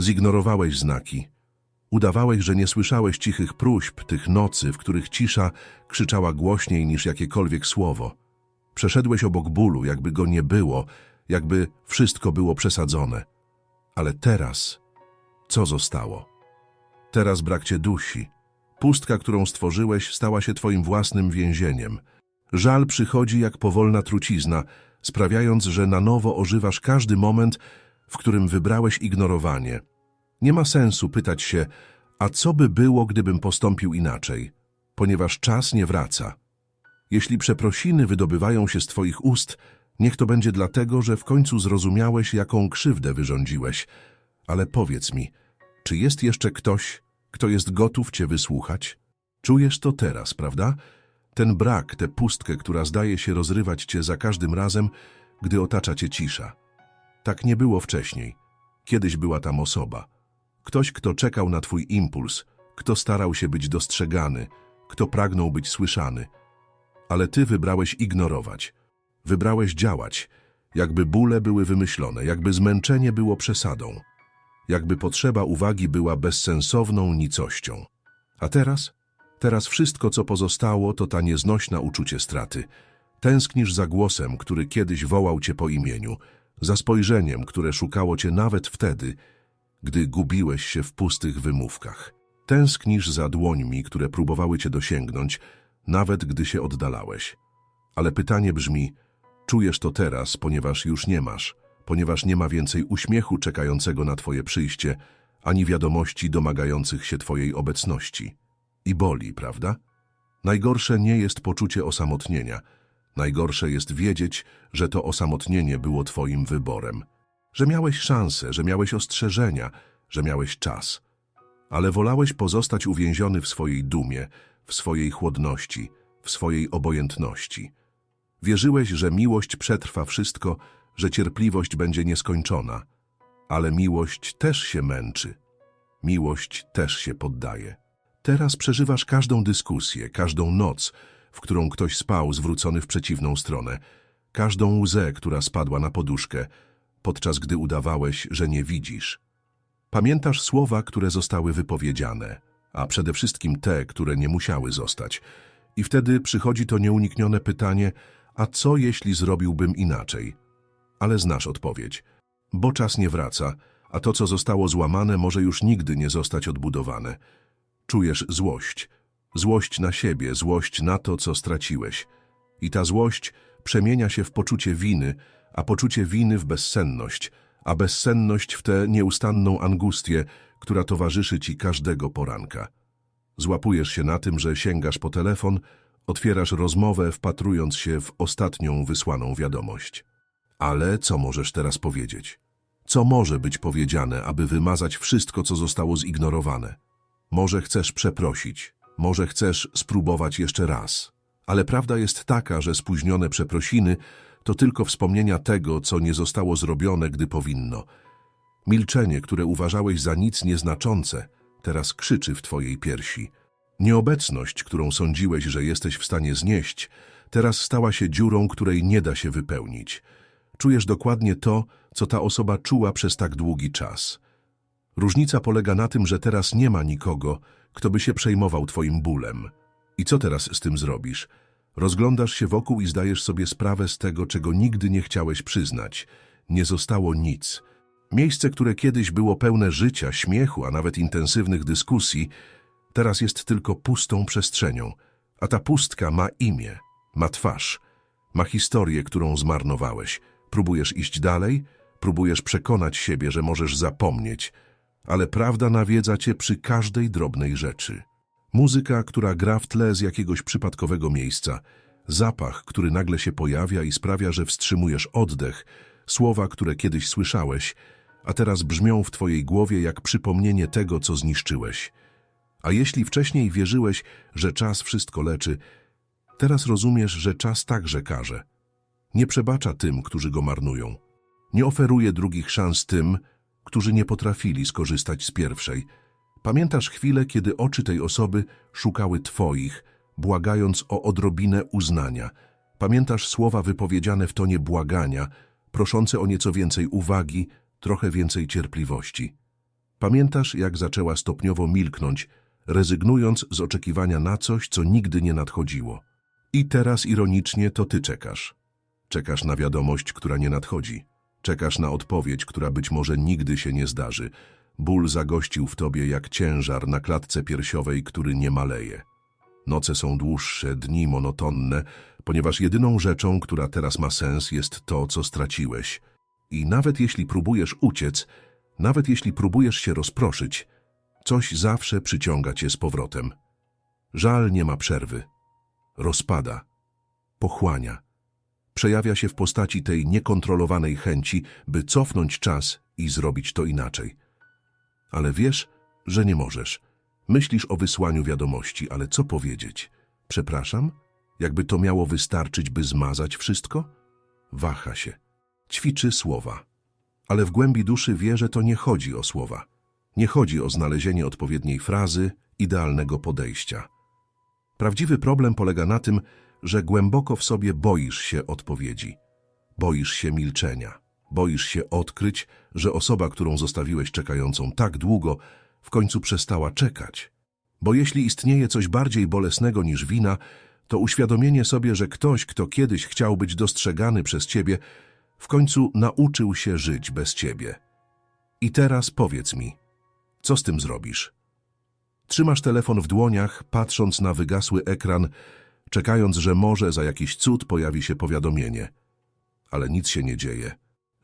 Zignorowałeś znaki. Udawałeś, że nie słyszałeś cichych próśb, tych nocy, w których cisza krzyczała głośniej niż jakiekolwiek słowo. Przeszedłeś obok bólu, jakby go nie było, jakby wszystko było przesadzone. Ale teraz, co zostało? Teraz brak cię dusi. Pustka, którą stworzyłeś, stała się twoim własnym więzieniem. Żal przychodzi jak powolna trucizna, sprawiając, że na nowo ożywasz każdy moment, w którym wybrałeś ignorowanie. Nie ma sensu pytać się, a co by było, gdybym postąpił inaczej, ponieważ czas nie wraca. Jeśli przeprosiny wydobywają się z twoich ust, niech to będzie dlatego, że w końcu zrozumiałeś, jaką krzywdę wyrządziłeś. Ale powiedz mi, czy jest jeszcze ktoś, kto jest gotów cię wysłuchać? Czujesz to teraz, prawda? Ten brak, tę pustkę, która zdaje się rozrywać cię za każdym razem, gdy otacza cię cisza. Tak nie było wcześniej. Kiedyś była tam osoba. Ktoś, kto czekał na twój impuls, kto starał się być dostrzegany, kto pragnął być słyszany. Ale ty wybrałeś ignorować. Wybrałeś działać, jakby bóle były wymyślone, jakby zmęczenie było przesadą, jakby potrzeba uwagi była bezsensowną nicością. A teraz? Teraz wszystko, co pozostało, to ta nieznośna uczucie straty. Tęsknisz za głosem, który kiedyś wołał cię po imieniu, za spojrzeniem, które szukało cię nawet wtedy, gdy gubiłeś się w pustych wymówkach. Tęsknisz za dłońmi, które próbowały cię dosięgnąć, nawet gdy się oddalałeś. Ale pytanie brzmi, czujesz to teraz, ponieważ już nie masz, ponieważ nie ma więcej uśmiechu czekającego na twoje przyjście, ani wiadomości domagających się twojej obecności. I boli, prawda? Najgorsze nie jest poczucie osamotnienia. Najgorsze jest wiedzieć, że to osamotnienie było twoim wyborem. Że miałeś szansę, że miałeś ostrzeżenia, że miałeś czas. Ale wolałeś pozostać uwięziony w swojej dumie, w swojej chłodności, w swojej obojętności. Wierzyłeś, że miłość przetrwa wszystko, że cierpliwość będzie nieskończona. Ale miłość też się męczy. Miłość też się poddaje. Teraz przeżywasz każdą dyskusję, każdą noc, w którą ktoś spał zwrócony w przeciwną stronę, każdą łzę, która spadła na poduszkę, podczas gdy udawałeś, że nie widzisz. Pamiętasz słowa, które zostały wypowiedziane, a przede wszystkim te, które nie musiały zostać. I wtedy przychodzi to nieuniknione pytanie, a co jeśli zrobiłbym inaczej? Ale znasz odpowiedź. Bo czas nie wraca, a to, co zostało złamane, może już nigdy nie zostać odbudowane. Czujesz złość. Złość na siebie, złość na to, co straciłeś. I ta złość przemienia się w poczucie winy, a poczucie winy w bezsenność, a bezsenność w tę nieustanną angustię, która towarzyszy ci każdego poranka. Złapujesz się na tym, że sięgasz po telefon, otwierasz rozmowę, wpatrując się w ostatnią wysłaną wiadomość. Ale co możesz teraz powiedzieć? Co może być powiedziane, aby wymazać wszystko, co zostało zignorowane? Może chcesz przeprosić, może chcesz spróbować jeszcze raz. Ale prawda jest taka, że spóźnione przeprosiny to tylko wspomnienia tego, co nie zostało zrobione, gdy powinno. Milczenie, które uważałeś za nic nieznaczące, teraz krzyczy w twojej piersi. Nieobecność, którą sądziłeś, że jesteś w stanie znieść, teraz stała się dziurą, której nie da się wypełnić. Czujesz dokładnie to, co ta osoba czuła przez tak długi czas. Różnica polega na tym, że teraz nie ma nikogo, kto by się przejmował twoim bólem. I co teraz z tym zrobisz? Rozglądasz się wokół i zdajesz sobie sprawę z tego, czego nigdy nie chciałeś przyznać. Nie zostało nic. Miejsce, które kiedyś było pełne życia, śmiechu, a nawet intensywnych dyskusji, teraz jest tylko pustą przestrzenią. A ta pustka ma imię, ma twarz, ma historię, którą zmarnowałeś. Próbujesz iść dalej, próbujesz przekonać siebie, że możesz zapomnieć, ale prawda nawiedza cię przy każdej drobnej rzeczy. Muzyka, która gra w tle z jakiegoś przypadkowego miejsca, zapach, który nagle się pojawia i sprawia, że wstrzymujesz oddech, słowa, które kiedyś słyszałeś, a teraz brzmią w twojej głowie jak przypomnienie tego, co zniszczyłeś. A jeśli wcześniej wierzyłeś, że czas wszystko leczy, teraz rozumiesz, że czas także karze. Nie przebacza tym, którzy go marnują. Nie oferuje drugich szans tym, którzy nie potrafili skorzystać z pierwszej. Pamiętasz chwilę, kiedy oczy tej osoby szukały twoich, błagając o odrobinę uznania. Pamiętasz słowa wypowiedziane w tonie błagania, proszące o nieco więcej uwagi, trochę więcej cierpliwości. Pamiętasz, jak zaczęła stopniowo milknąć, rezygnując z oczekiwania na coś, co nigdy nie nadchodziło. I teraz ironicznie to ty czekasz. Czekasz na wiadomość, która nie nadchodzi. Czekasz na odpowiedź, która być może nigdy się nie zdarzy. Ból zagościł w tobie jak ciężar na klatce piersiowej, który nie maleje. Noce są dłuższe, dni monotonne, ponieważ jedyną rzeczą, która teraz ma sens, jest to, co straciłeś. I nawet jeśli próbujesz uciec, nawet jeśli próbujesz się rozproszyć, coś zawsze przyciąga cię z powrotem. Żal nie ma przerwy. Rozpada. Pochłania. Przejawia się w postaci tej niekontrolowanej chęci, by cofnąć czas i zrobić to inaczej. Ale wiesz, że nie możesz. Myślisz o wysłaniu wiadomości, ale co powiedzieć? Przepraszam? Jakby to miało wystarczyć, by zmazać wszystko? Waha się. Ćwiczy słowa. Ale w głębi duszy wie, że to nie chodzi o słowa. Nie chodzi o znalezienie odpowiedniej frazy, idealnego podejścia. Prawdziwy problem polega na tym, że głęboko w sobie boisz się odpowiedzi. Boisz się milczenia. Boisz się odkryć, że osoba, którą zostawiłeś czekającą tak długo, w końcu przestała czekać. Bo jeśli istnieje coś bardziej bolesnego niż wina, to uświadomienie sobie, że ktoś, kto kiedyś chciał być dostrzegany przez ciebie, w końcu nauczył się żyć bez ciebie. I teraz powiedz mi, co z tym zrobisz? Trzymasz telefon w dłoniach, patrząc na wygasły ekran, czekając, że może za jakiś cud pojawi się powiadomienie. Ale nic się nie dzieje.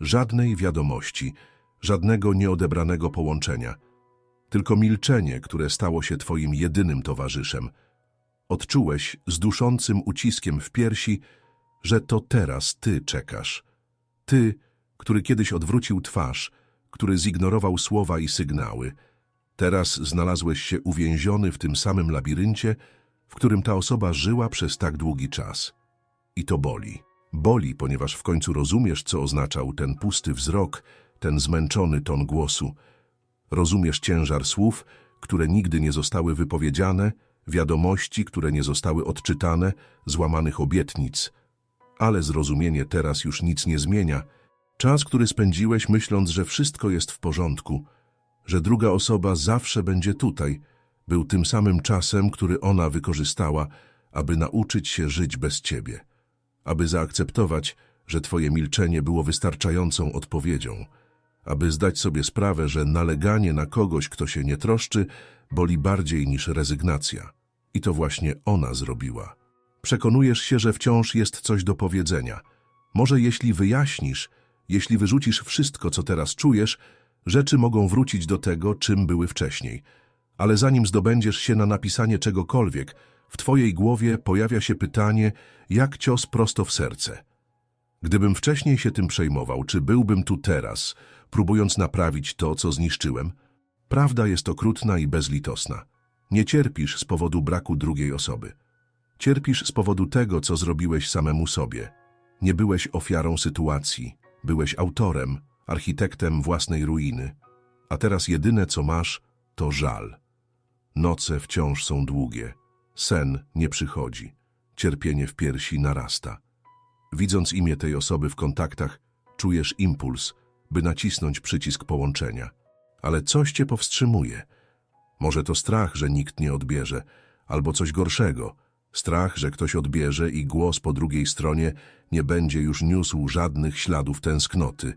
Żadnej wiadomości, żadnego nieodebranego połączenia. Tylko milczenie, które stało się twoim jedynym towarzyszem. Odczułeś z duszącym uciskiem w piersi, że to teraz ty czekasz. Ty, który kiedyś odwrócił twarz, który zignorował słowa i sygnały. Teraz znalazłeś się uwięziony w tym samym labiryncie, w którym ta osoba żyła przez tak długi czas. I to boli. Boli, ponieważ w końcu rozumiesz, co oznaczał ten pusty wzrok, ten zmęczony ton głosu. Rozumiesz ciężar słów, które nigdy nie zostały wypowiedziane, wiadomości, które nie zostały odczytane, złamanych obietnic. Ale zrozumienie teraz już nic nie zmienia. Czas, który spędziłeś myśląc, że wszystko jest w porządku, że druga osoba zawsze będzie tutaj, był tym samym czasem, który ona wykorzystała, aby nauczyć się żyć bez ciebie, aby zaakceptować, że twoje milczenie było wystarczającą odpowiedzią, aby zdać sobie sprawę, że naleganie na kogoś, kto się nie troszczy, boli bardziej niż rezygnacja. I to właśnie ona zrobiła. Przekonujesz się, że wciąż jest coś do powiedzenia. Może jeśli wyjaśnisz, jeśli wyrzucisz wszystko, co teraz czujesz, rzeczy mogą wrócić do tego, czym były wcześniej. Ale zanim zdobędziesz się na napisanie czegokolwiek, w twojej głowie pojawia się pytanie, jak cios prosto w serce. Gdybym wcześniej się tym przejmował, czy byłbym tu teraz, próbując naprawić to, co zniszczyłem? Prawda jest okrutna i bezlitosna. Nie cierpisz z powodu braku drugiej osoby. Cierpisz z powodu tego, co zrobiłeś samemu sobie. Nie byłeś ofiarą sytuacji, byłeś autorem, architektem własnej ruiny. A teraz jedyne, co masz, to żal. Noce wciąż są długie, sen nie przychodzi, cierpienie w piersi narasta. Widząc imię tej osoby w kontaktach, czujesz impuls, by nacisnąć przycisk połączenia. Ale coś cię powstrzymuje. Może to strach, że nikt nie odbierze, albo coś gorszego. Strach, że ktoś odbierze i głos po drugiej stronie nie będzie już niósł żadnych śladów tęsknoty,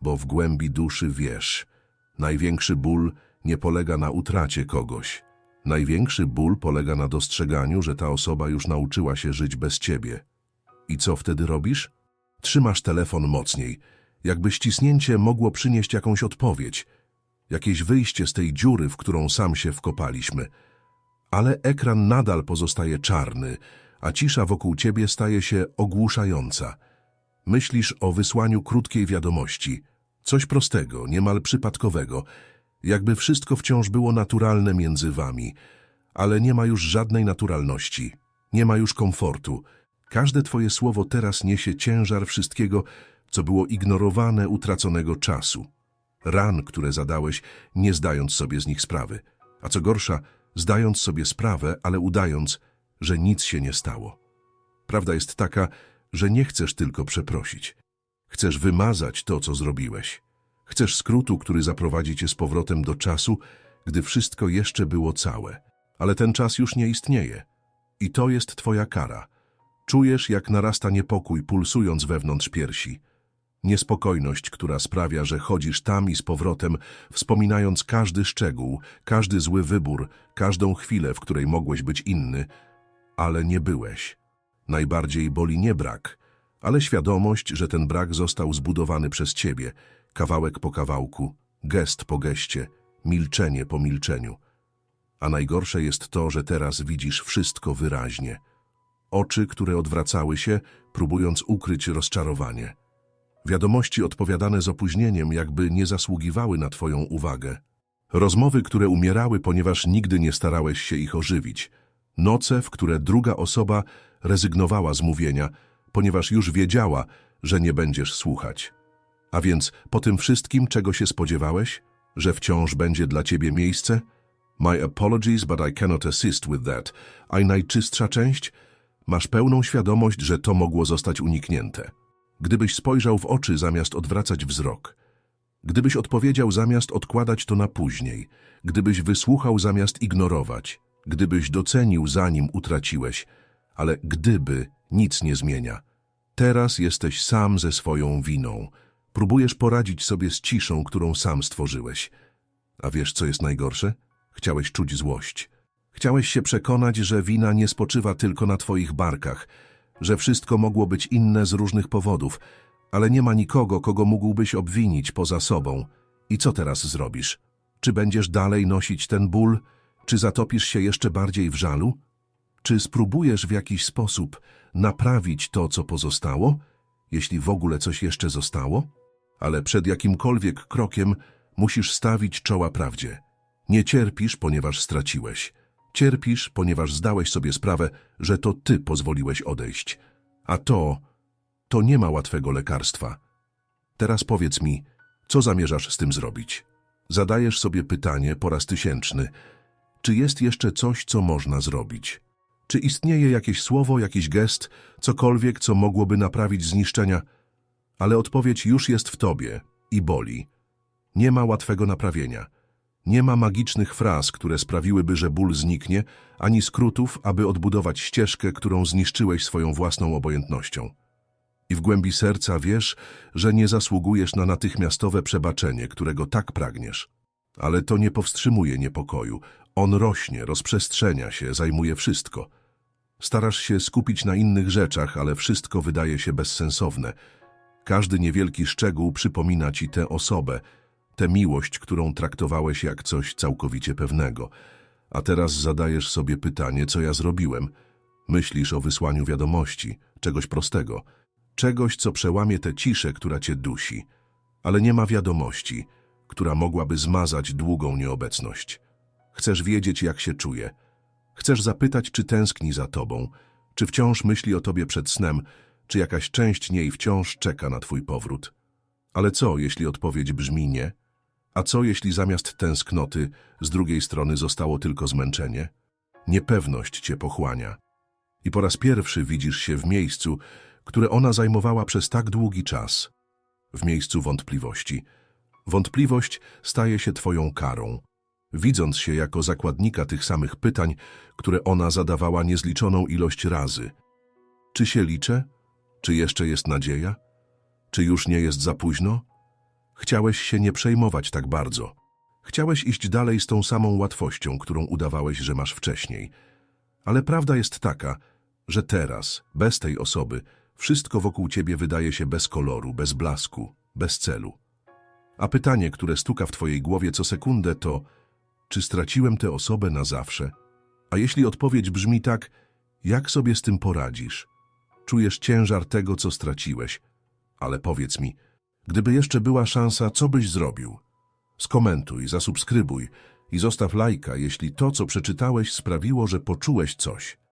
bo w głębi duszy wiesz, największy ból nie polega na utracie kogoś. Największy ból polega na dostrzeganiu, że ta osoba już nauczyła się żyć bez ciebie. I co wtedy robisz? Trzymasz telefon mocniej, jakby ściśnięcie mogło przynieść jakąś odpowiedź, jakieś wyjście z tej dziury, w którą sam się wkopaliśmy. Ale ekran nadal pozostaje czarny, a cisza wokół ciebie staje się ogłuszająca. Myślisz o wysłaniu krótkiej wiadomości, coś prostego, niemal przypadkowego, jakby wszystko wciąż było naturalne między wami, ale nie ma już żadnej naturalności, nie ma już komfortu. Każde twoje słowo teraz niesie ciężar wszystkiego, co było ignorowane utraconego czasu. Ran, które zadałeś, nie zdając sobie z nich sprawy. A co gorsza, zdając sobie sprawę, ale udając, że nic się nie stało. Prawda jest taka, że nie chcesz tylko przeprosić. Chcesz wymazać to, co zrobiłeś. Chcesz skrótu, który zaprowadzi cię z powrotem do czasu, gdy wszystko jeszcze było całe. Ale ten czas już nie istnieje. I to jest twoja kara. Czujesz, jak narasta niepokój, pulsując wewnątrz piersi. Niespokojność, która sprawia, że chodzisz tam i z powrotem, wspominając każdy szczegół, każdy zły wybór, każdą chwilę, w której mogłeś być inny, ale nie byłeś. Najbardziej boli nie brak, ale świadomość, że ten brak został zbudowany przez ciebie, kawałek po kawałku, gest po geście, milczenie po milczeniu. A najgorsze jest to, że teraz widzisz wszystko wyraźnie. Oczy, które odwracały się, próbując ukryć rozczarowanie. Wiadomości odpowiadane z opóźnieniem jakby nie zasługiwały na twoją uwagę. Rozmowy, które umierały, ponieważ nigdy nie starałeś się ich ożywić. Noce, w które druga osoba rezygnowała z mówienia, ponieważ już wiedziała, że nie będziesz słuchać. A więc po tym wszystkim, czego się spodziewałeś, że wciąż będzie dla ciebie miejsce? My apologies, but I cannot assist with that. A najczystsza część? Masz pełną świadomość, że to mogło zostać uniknięte. Gdybyś spojrzał w oczy zamiast odwracać wzrok, gdybyś odpowiedział zamiast odkładać to na później, gdybyś wysłuchał zamiast ignorować, gdybyś docenił zanim utraciłeś, ale gdyby nic nie zmienia. Teraz jesteś sam ze swoją winą. Próbujesz poradzić sobie z ciszą, którą sam stworzyłeś. A wiesz, co jest najgorsze? Chciałeś czuć złość. Chciałeś się przekonać, że wina nie spoczywa tylko na twoich barkach, że wszystko mogło być inne z różnych powodów, ale nie ma nikogo, kogo mógłbyś obwinić poza sobą. I co teraz zrobisz? Czy będziesz dalej nosić ten ból? Czy zatopisz się jeszcze bardziej w żalu? Czy spróbujesz w jakiś sposób naprawić to, co pozostało, jeśli w ogóle coś jeszcze zostało? Ale przed jakimkolwiek krokiem musisz stawić czoła prawdzie. Nie cierpisz, ponieważ straciłeś. Cierpisz, ponieważ zdałeś sobie sprawę, że to ty pozwoliłeś odejść. A to, to nie ma łatwego lekarstwa. Teraz powiedz mi, co zamierzasz z tym zrobić? Zadajesz sobie pytanie po raz tysięczny. Czy jest jeszcze coś, co można zrobić? Czy istnieje jakieś słowo, jakiś gest, cokolwiek, co mogłoby naprawić zniszczenia? Ale odpowiedź już jest w tobie i boli. Nie ma łatwego naprawienia. Nie ma magicznych fraz, które sprawiłyby, że ból zniknie, ani skrótów, aby odbudować ścieżkę, którą zniszczyłeś swoją własną obojętnością. I w głębi serca wiesz, że nie zasługujesz na natychmiastowe przebaczenie, którego tak pragniesz. Ale to nie powstrzymuje niepokoju. On rośnie, rozprzestrzenia się, zajmuje wszystko. Starasz się skupić na innych rzeczach, ale wszystko wydaje się bezsensowne. Każdy niewielki szczegół przypomina ci tę osobę, tę miłość, którą traktowałeś jak coś całkowicie pewnego. A teraz zadajesz sobie pytanie, co ja zrobiłem. Myślisz o wysłaniu wiadomości, czegoś prostego, czegoś, co przełamie tę ciszę, która cię dusi. Ale nie ma wiadomości, która mogłaby zmazać długą nieobecność. Chcesz wiedzieć, jak się czuje. Chcesz zapytać, czy tęskni za tobą, czy wciąż myśli o tobie przed snem, czy jakaś część niej wciąż czeka na twój powrót. Ale co, jeśli odpowiedź brzmi nie? A co, jeśli zamiast tęsknoty z drugiej strony zostało tylko zmęczenie? Niepewność cię pochłania. I po raz pierwszy widzisz się w miejscu, które ona zajmowała przez tak długi czas. W miejscu wątpliwości. Wątpliwość staje się twoją karą. Widząc się jako zakładnika tych samych pytań, które ona zadawała niezliczoną ilość razy. Czy się liczę? Czy jeszcze jest nadzieja? Czy już nie jest za późno? Chciałeś się nie przejmować tak bardzo. Chciałeś iść dalej z tą samą łatwością, którą udawałeś, że masz wcześniej. Ale prawda jest taka, że teraz, bez tej osoby, wszystko wokół ciebie wydaje się bez koloru, bez blasku, bez celu. A pytanie, które stuka w twojej głowie co sekundę to, czy straciłem tę osobę na zawsze? A jeśli odpowiedź brzmi tak, jak sobie z tym poradzisz? Czujesz ciężar tego, co straciłeś. Ale powiedz mi, gdyby jeszcze była szansa, co byś zrobił? Skomentuj, zasubskrybuj i zostaw lajka, jeśli to, co przeczytałeś, sprawiło, że poczułeś coś.